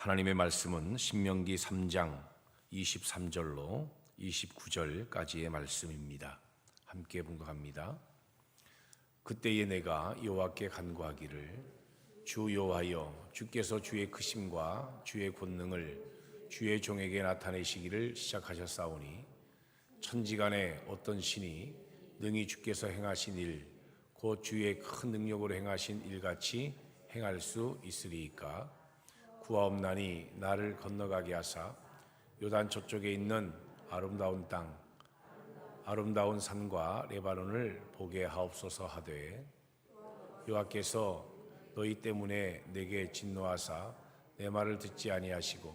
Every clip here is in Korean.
하나님의 말씀은 신명기 3장 23절로 29절까지의 말씀입니다. 함께 봉독합니다. 그때에 내가 여호와께 간구하기를 주 여호와여 주께서 주의 크심과 주의 권능을 주의 종에게 나타내시기를 시작하셨사오니 천지간에 어떤 신이 능히 주께서 행하신 일 곧 주의 큰 능력으로 행하신 일같이 행할 수 있으리이까 구하옵나니 나를 건너가게 하사 요단 저쪽에 있는 아름다운 땅 아름다운 산과 레바논을 보게 하옵소서 하되 여호와께서 너희 때문에 내게 진노하사 내 말을 듣지 아니하시고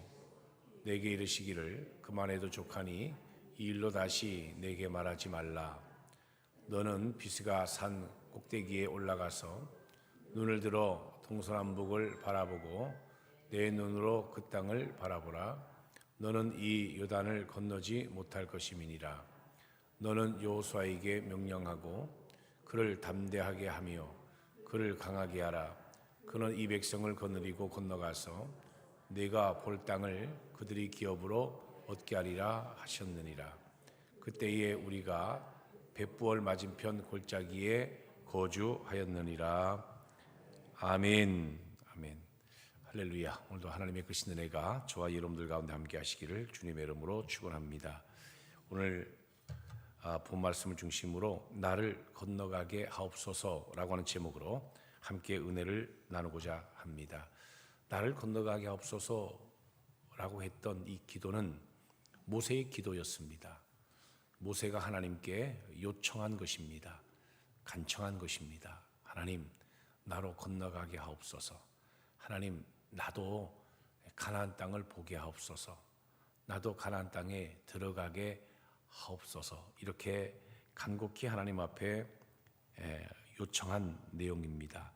내게 이르시기를 그만해도 족하니 이 일로 다시 내게 말하지 말라. 너는 비스가 산 꼭대기에 올라가서 눈을 들어 동서남북을 바라보고 내 눈으로 그 땅을 바라보라. 너는 이 요단을 건너지 못할 것임이니라. 너는 여호수아에게 명령하고 그를 담대하게 하며 그를 강하게 하라. 그는 이 백성을 거느리고 건너가서 내가 볼 땅을 그들이 기업으로 얻게 하리라 하셨느니라. 그때에 우리가 벳부얼 맞은편 골짜기에 거주하였느니라. 아멘. 아멘 할렐루야 오늘도 하나님의 크신 은혜가 저와 여러분들 가운데 함께 하시기를 주님의 이름으로 축원합니다 오늘 아, 본 말씀을 중심으로 나를 건너가게 하옵소서라고 하는 제목으로 함께 은혜를 나누고자 합니다. 나를 건너가게 하옵소서라고 했던 이 기도는 모세의 기도였습니다. 모세가 하나님께 요청한 것입니다. 간청한 것입니다. 하나님, 나로 건너가게 하옵소서. 하나님, 나도 가나안 땅을 보게 하옵소서. 나도 가나안 땅에 들어가게 하옵소서 이렇게 간곡히 하나님 앞에 요청한 내용입니다.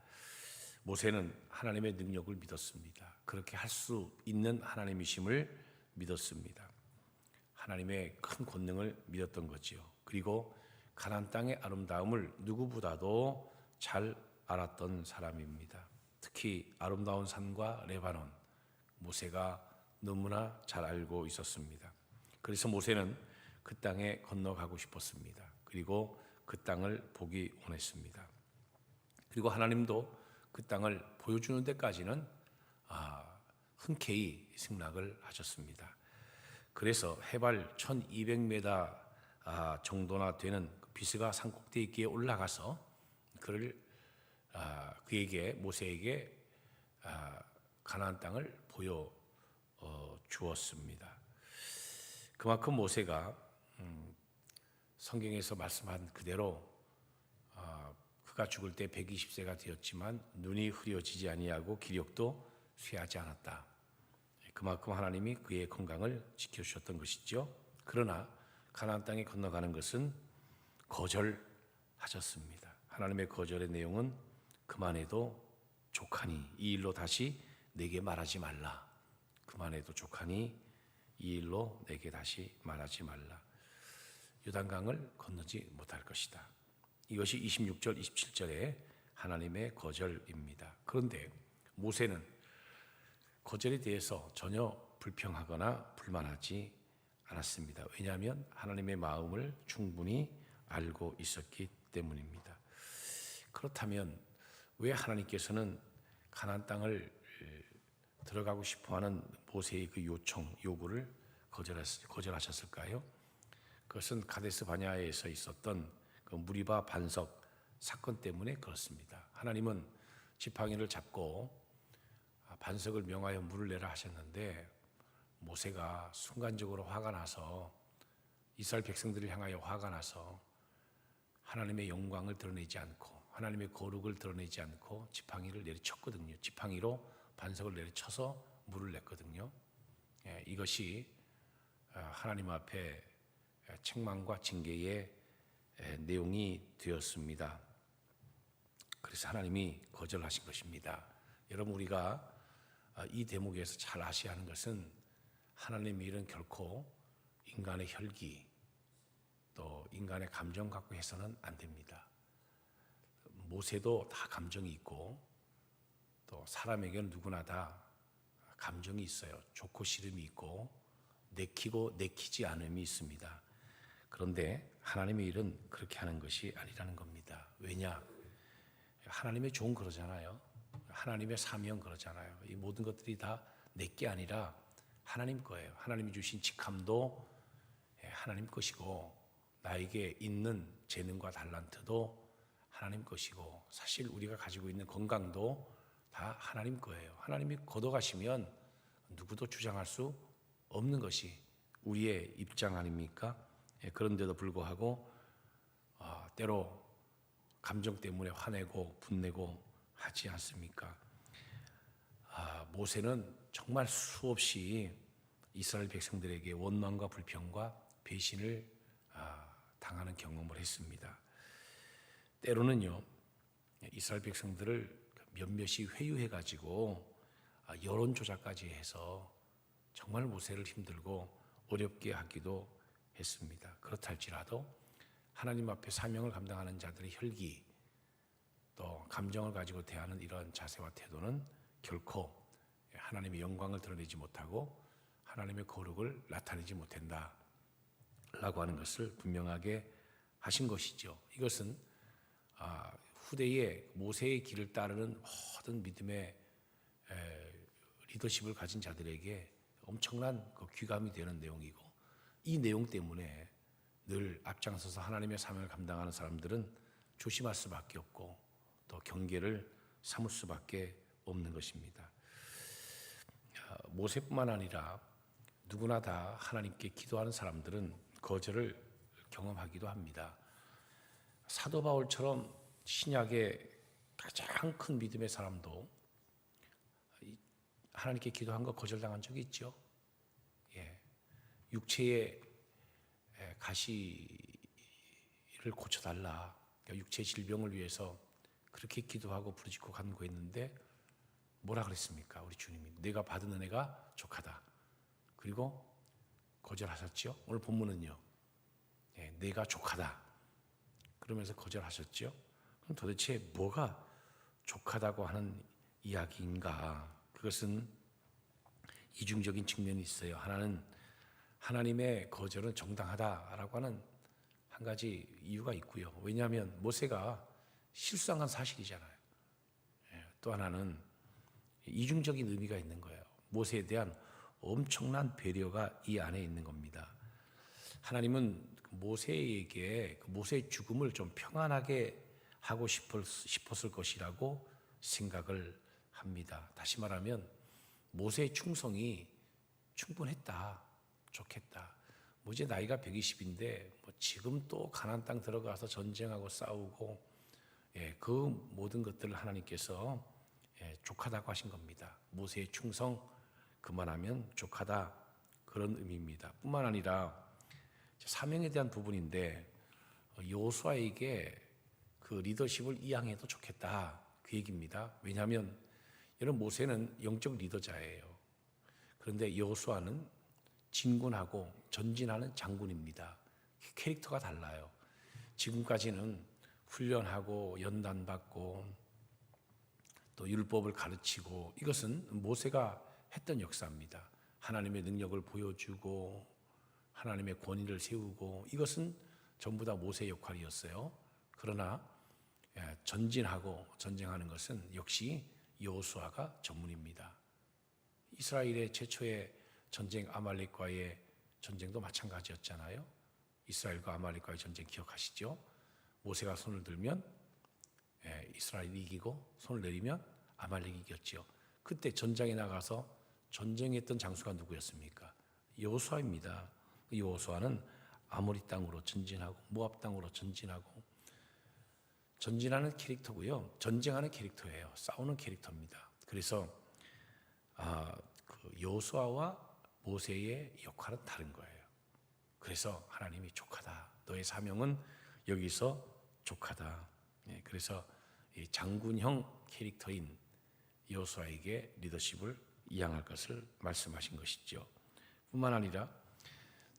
모세는 하나님의 능력을 믿었습니다. 그렇게 할 수 있는 하나님이심을 믿었습니다. 하나님의 큰 권능을 믿었던 거지요. 그리고 가나안 땅의 아름다움을 누구보다도 잘 알았던 사람입니다. 특히 아름다운 산과 레바논 모세가 너무나 잘 알고 있었습니다. 그래서 모세는 그 땅에 건너가고 싶었습니다. 그리고 그 땅을 보기 원했습니다. 그리고 하나님도 그 땅을 보여주는 데까지는 아, 흔쾌히 승낙을 하셨습니다. 그래서 해발 1200m 아, 정도나 되는 비스가 산꼭대기에 올라가서 그를 아, 그에게 모세에게 가나안 땅을 보여 어, 주었습니다. 그만큼 모세가 성경에서 말씀한 그대로 어, 그가 죽을 때 120세가 되었지만 눈이 흐려지지 아니하고 기력도 쇠하지 않았다. 그만큼 하나님이 그의 건강을 지켜 주셨던 것이죠. 그러나 가나안 땅에 건너가는 것은 거절하셨습니다. 하나님의 거절의 내용은 그만해도 족하니 이 일로 다시 내게 말하지 말라. 그만해도 족하니 이 일로 내게 다시 말하지 말라. 요단강을 건너지 못할 것이다. 이것이 26절, 27절에 하나님의 거절입니다. 그런데 모세는 거절에 대해서 전혀 불평하거나 불만하지 않았습니다. 왜냐하면 하나님의 마음을 충분히 알고 있었기 때문입니다. 그렇다면 왜 하나님께서는 가나안 땅을 들어가고 싶어하는 모세의 그 요청, 요구를 거절하셨을까요? 그것은 가데스 바냐에서 있었던 그 무리바 반석 사건 때문에 그렇습니다. 하나님은 지팡이를 잡고 반석을 명하여 물을 내라 하셨는데 모세가 순간적으로 화가 나서 이스라엘 백성들을 향하여 화가 나서 하나님의 영광을 드러내지 않고 하나님의 거룩을 드러내지 않고 지팡이를 내리쳤거든요. 지팡이로 반석을 내리쳐서 물을 냈거든요. 예, 이것이 아, 하나님 앞에 책망과 징계의 내용이 되었습니다. 그래서 하나님이 거절하신 것입니다. 여러분 우리가 아, 이 대목에서 잘 아셔야 하는 것은 하나님의 일은 결코 인간의 혈기 또 인간의 감정 갖고 해서는 안 됩니다. 모세도 다 감정이 있고 또 사람에게는 누구나 다 감정이 있어요. 좋고 싫음이 있고 내키고 내키지 않음이 있습니다. 그런데 하나님의 일은 그렇게 하는 것이 아니라는 겁니다. 왜냐? 하나님의 종 그러잖아요. 하나님의 사명 그러잖아요. 이 모든 것들이 다 내게 아니라 하나님 거예요. 하나님이 주신 직함도 예, 하나님 것이고 나에게 있는 재능과 달란트도 하나님 것이고 사실 우리가 가지고 있는 건강도 다 하나님 거예요. 하나님이 걷어가시면 누구도 주장할 수 없는 것이 우리의 입장 아닙니까? 예, 그런데도 불구하고 아, 때로 감정 때문에 화내고 분내고 하지 않습니까? 아, 모세는 정말 수없이 이스라엘 백성들에게 원망과 불평과 배신을 아, 당하는 경험을 했습니다. 때로는요 이스라엘 백성들을 몇몇이 회유해 가지고 아, 여론 조작까지 해서 정말 모세를 힘들고 어렵게 하기도 했습니다. 그렇다 할지라도 하나님 앞에 사명을 감당하는 자들의 혈기 또 감정을 가지고 대하는 이러한 자세와 태도는 결코 하나님의 영광을 드러내지 못하고 하나님의 거룩을 나타내지 못한다. 라고 하는 것을 분명하게 하신 것이죠. 이것은 아, 후대에 모세의 길을 따르는 모든 믿음의 에, 리더십을 가진 자들에게 엄청난 그 귀감이 되는 내용이고 이 내용 때문에 늘 앞장서서 하나님의 사명을 감당하는 사람들은 조심할 수밖에 없고 또 경계를 삼을 수밖에 없는 것입니다. 아, 모세뿐만 아니라 누구나 다 하나님께 기도하는 사람들은 거절을 경험하기도 합니다. 사도 바울처럼 신약의 가장 큰 믿음의 사람도 하나님께 기도한 거 거절당한 적이 있죠. 예. 육체의 가시를 고쳐달라. 그러니까 육체 질병을 위해서 그렇게 기도하고 부르짖고 간구했는데 뭐라 그랬습니까? 우리 주님이 내가 받은 은혜가 족하다. 그리고 거절하셨죠. 오늘 본문은요. 예, 내가 족하다. 그러면서 거절하셨죠. 그럼 도대체 뭐가 족하다고 하는 이야기인가? 그것은 이중적인 측면이 있어요. 하나는 하나님의 거절은 정당하다라고 하는 한 가지 이유가 있고요. 왜냐하면 모세가 실수한 건 사실이잖아요. 예, 또 하나는 이중적인 의미가 있는 거예요. 모세에 대한 엄청난 배려가 이 안에 있는 겁니다. 하나님은 모세에게 그 모세의 죽음을 좀 평안하게 하고 싶었을 것이라고 생각을 합니다. 다시 말하면 모세의 충성이 충분했다. 좋겠다. 뭐 이제 나이가 120인데 뭐 지금 또 가나안 땅 들어가서 전쟁하고 싸우고 예, 그 모든 것들을 하나님께서 예, 족하다고 하신 겁니다. 모세의 충성 그만하면 족하다 그런 의미입니다. 뿐만 아니라 사명에 대한 부분인데 요수아에게 그 리더십을 이양해도 좋겠다 그 얘기입니다. 왜냐하면 이런 모세는 영적 리더자예요. 그런데 여호수아는 진군하고 전진하는 장군입니다. 캐릭터가 달라요. 지금까지는 훈련하고 연단받고 또 율법을 가르치고 이것은 모세가 했던 역사입니다. 하나님의 능력을 보여주고 하나님의 권위를 세우고 이것은 전부 다 모세의 역할이었어요. 그러나 예, 전진하고 전쟁하는 것은 역시 여호수아가 전문입니다. 이스라엘의 최초의 전쟁 아말렉과의 전쟁도 마찬가지였잖아요. 이스라엘과 아말렉과의 전쟁 기억하시죠? 모세가 손을 들면 예, 이스라엘이 이기고 손을 내리면 아말렉이 이겼죠. 그때 전장에 나가서 전쟁했던 장수가 누구였습니까? 여호수아입니다. 여호수아는 아모리 땅으로 전진하고 모압 땅으로 전진하고 전진하는 캐릭터고요. 전쟁하는 캐릭터예요. 싸우는 캐릭터입니다. 그래서 아, 그 여호수아와 모세의 역할은 다른 거예요. 그래서 하나님이 족하다. 너의 사명은 여기서 족하다. 예, 그래서 장군형 캐릭터인 여호수아에게 리더십을 이양할 것을 말씀하신 것이죠. 뿐만 아니라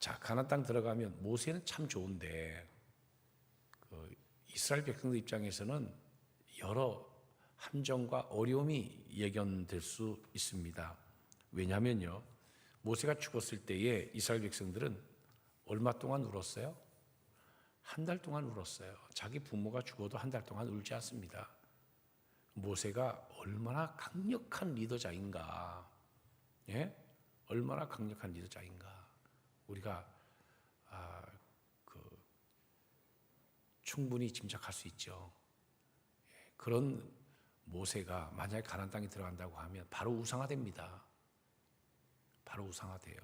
자 가나안 땅 들어가면 모세는 참 좋은데 그 이스라엘 백성들 입장에서는 여러 함정과 어려움이 예견될 수 있습니다. 왜냐하면요. 모세가 죽었을 때에 이스라엘 백성들은 얼마 동안 울었어요? 한 달 동안 울었어요. 자기 부모가 죽어도 한 달 동안 울지 않습니다. 모세가 얼마나 강력한 리더자인가, 예? 얼마나 강력한 리더자인가. 우리가 아, 그 충분히 짐작할 수 있죠. 예, 그런 모세가 만약에 가나안 땅에 들어간다고 하면 바로 우상화됩니다. 바로 우상화돼요.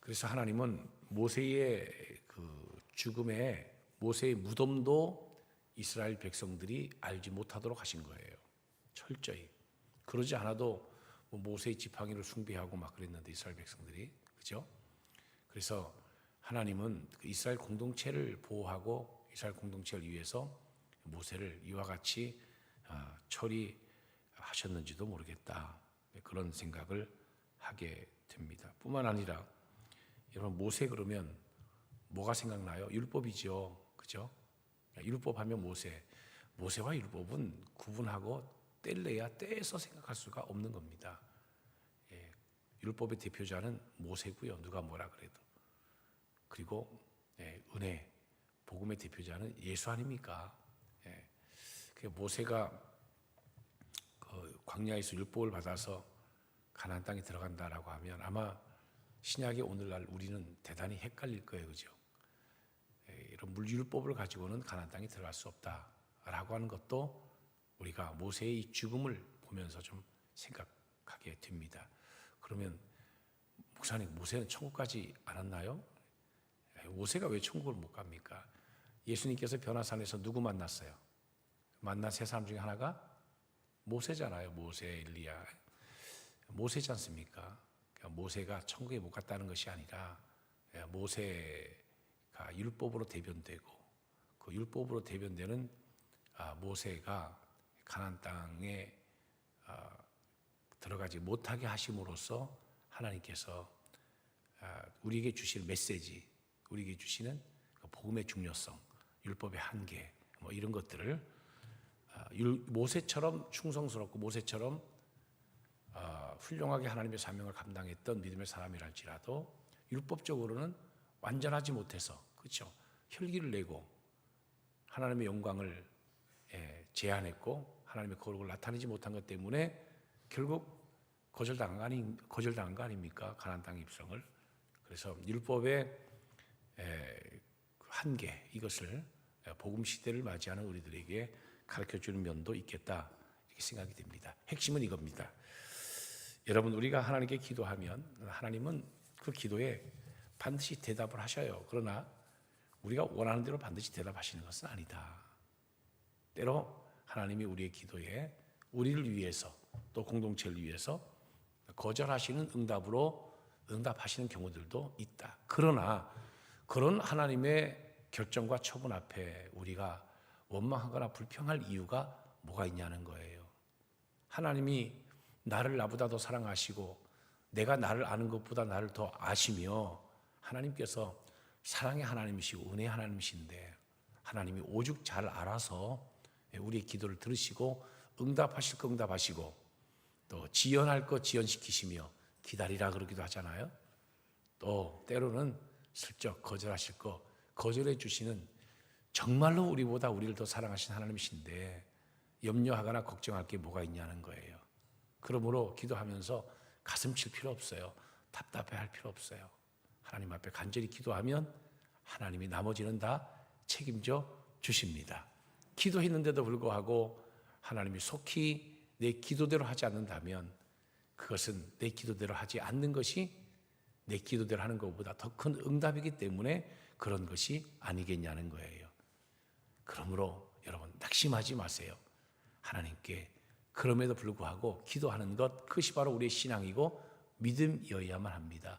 그래서 하나님은 모세의 그 죽음에 모세의 무덤도 이스라엘 백성들이 알지 못하도록 하신 거예요. 철저히. 그러지 않아도 뭐 모세의 지팡이를 숭배하고 막 그랬는데 이스라엘 백성들이 그죠? 그래서 하나님은 그 이스라엘 공동체를 보호하고 이스라엘 공동체를 위해서 모세를 이와 같이 아, 처리하셨는지도 모르겠다 그런 생각을 하게 됩니다. 뿐만 아니라 여러분 모세 그러면 뭐가 생각나요? 율법이죠, 그죠? 율법 하면 모세, 모세와 율법은 구분하고 뗄래야 떼서 생각할 수가 없는 겁니다. 예, 율법의 대표자는 모세고요. 누가 뭐라 그래도 그리고 예, 은혜, 복음의 대표자는 예수 아닙니까? 예, 그 모세가 그 광야에서 율법을 받아서 가나안 땅에 들어간다라고 하면 아마 신약의 오늘날 우리는 대단히 헷갈릴 거예요, 그죠? 예, 이런 물율법을 가지고는 가나안 땅에 들어갈 수 없다라고 하는 것도 우리가 모세의 이 죽음을 보면서 좀 생각하게 됩니다. 그러면 목사님 모세는 천국까지 안 왔나요? 예, 모세가 왜 천국을 못 갑니까? 예수님께서 변화산에서 누구 만났어요? 만난 세 사람 중에 하나가 모세잖아요. 모세, 엘리야. 모세지 않습니까? 그러니까 모세가 천국에 못 갔다는 것이 아니라 예, 모세가 율법으로 대변되고 그 율법으로 대변되는 아, 모세가 가나안 땅에 아, 들어가지 못하게 하심으로써 하나님께서 아, 우리에게 주실 메시지, 우리에게 주시는 그 복음의 중요성, 율법의 한계, 뭐 이런 것들을 아, 율- 모세처럼 충성스럽고 모세처럼 아, 훌륭하게 하나님의 사명을 감당했던 믿음의 사람이랄지라도 율법적으로는 완전하지 못해서 그렇죠? 혈기를 내고 하나님의 영광을 예, 제한했고 하나님의 거룩을 나타내지 못한 것 때문에 결국 거절당한 거 아니 거절당한 거 아닙니까 가나안 땅 입성을 그래서 율법의 에, 그 한계 이것을 에, 복음 시대를 맞이하는 우리들에게 가르쳐 주는 면도 있겠다 이렇게 생각이 됩니다. 핵심은 이겁니다. 여러분 우리가 하나님께 기도하면 하나님은 그 기도에 반드시 대답을 하셔요. 그러나 우리가 원하는 대로 반드시 대답하시는 것은 아니다. 때로 하나님이 우리의 기도에 우리를 위해서 또 공동체를 위해서 거절하시는 응답으로 응답하시는 경우들도 있다. 그러나 그런 하나님의 결정과 처분 앞에 우리가 원망하거나 불평할 이유가 뭐가 있냐는 거예요. 하나님이 나를 나보다 더 사랑하시고 내가 나를 아는 것보다 나를 더 아시며 하나님께서 사랑의 하나님이시고 은혜의 하나님이신데 하나님이 오죽 잘 알아서 우리의 기도를 들으시고 응답하실 거 응답하시고 또 지연할 거 지연시키시며 기다리라 그러기도 하잖아요. 또 때로는 슬쩍 거절하실 거 거절해 주시는 정말로 우리보다 우리를 더 사랑하신 하나님이신데 염려하거나 걱정할 게 뭐가 있냐는 거예요. 그러므로 기도하면서 가슴 칠 필요 없어요. 답답해 할 필요 없어요. 하나님 앞에 간절히 기도하면 하나님이 나머지는 다 책임져 주십니다. 기도했는데도 불구하고 하나님이 속히 내 기도대로 하지 않는다면 그것은 내 기도대로 하지 않는 것이 내 기도대로 하는 것보다 더 큰 응답이기 때문에 그런 것이 아니겠냐는 거예요. 그러므로 여러분 낙심하지 마세요. 하나님께 그럼에도 불구하고 기도하는 것 그것이 바로 우리의 신앙이고 믿음이어야만 합니다.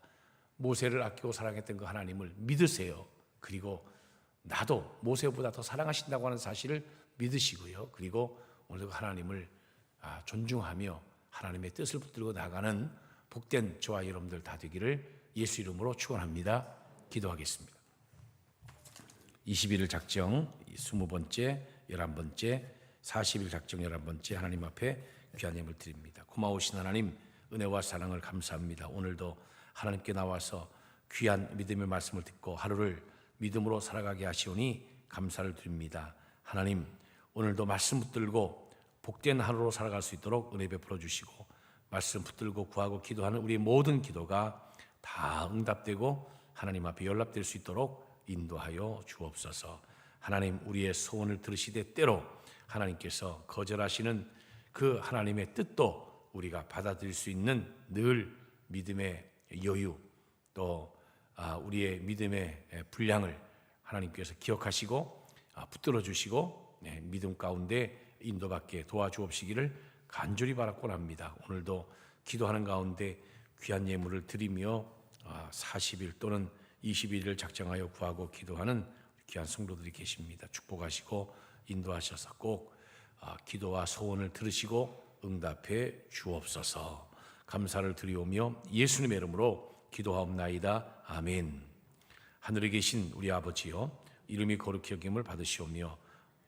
모세를 아끼고 사랑했던 그 하나님을 믿으세요. 그리고 나도 모세보다 더 사랑하신다고 하는 사실을 믿으시고요. 그리고 오늘 그 하나님을 아, 존중하며 하나님의 뜻을 붙들고 나가는 복된 저와 여러분들 다 되기를 예수 이름으로 축원합니다. 기도하겠습니다. 21일 작정 20번째, 11번째, 40일 작정 11번째 하나님 앞에 귀한 예물 드립니다. 고마우신 하나님 은혜와 사랑을 감사합니다. 오늘도 하나님께 나와서 귀한 믿음의 말씀을 듣고 하루를 믿음으로 살아가게 하시오니 감사를 드립니다. 하나님, 오늘도 말씀 붙들고 복된 하루로 살아갈 수 있도록 은혜 베풀어 주시고 말씀 붙들고 구하고 기도하는 우리 모든 기도가 다 응답되고 하나님 앞에 연락될 수 있도록 인도하여 주옵소서. 하나님 우리의 소원을 들으시되 때로 하나님께서 거절하시는 그 하나님의 뜻도 우리가 받아들일 수 있는 늘 믿음의 여유 또 아, 우리의 믿음의 분량을 하나님께서 기억하시고 아, 붙들어 주시고 네, 믿음 가운데 인도받게 도와주옵시기를 간절히 바라곤 합니다. 오늘도 기도하는 가운데 귀한 예물을 드리며 40일 또는 21일을 작정하여 구하고 기도하는 귀한 성도들이 계십니다. 축복하시고 인도하셔서 꼭 아, 기도와 소원을 들으시고 응답해 주옵소서. 감사를 드리오며 예수님의 이름으로 기도하옵나이다. 아멘. 하늘에 계신 우리 아버지여 이름이 거룩히 여김을 받으시오며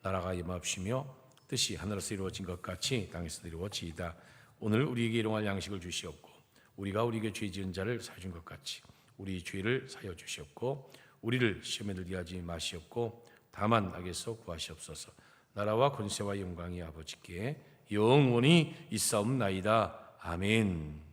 나라가 임합시며 뜻이 하늘에서 이루어진 것 같이 땅에서 이루어지이다. 오늘 우리에게 일용할 양식을 주시옵고 우리가 우리에게 죄 지은 자를 사해 준것 같이 우리 죄를 사여 주시옵고 우리를 시험에 들게 하지 마시옵고 다만 악에서 구하시옵소서. 나라와 권세와 영광이 아버지께 영원히 있사옵나이다. 아멘.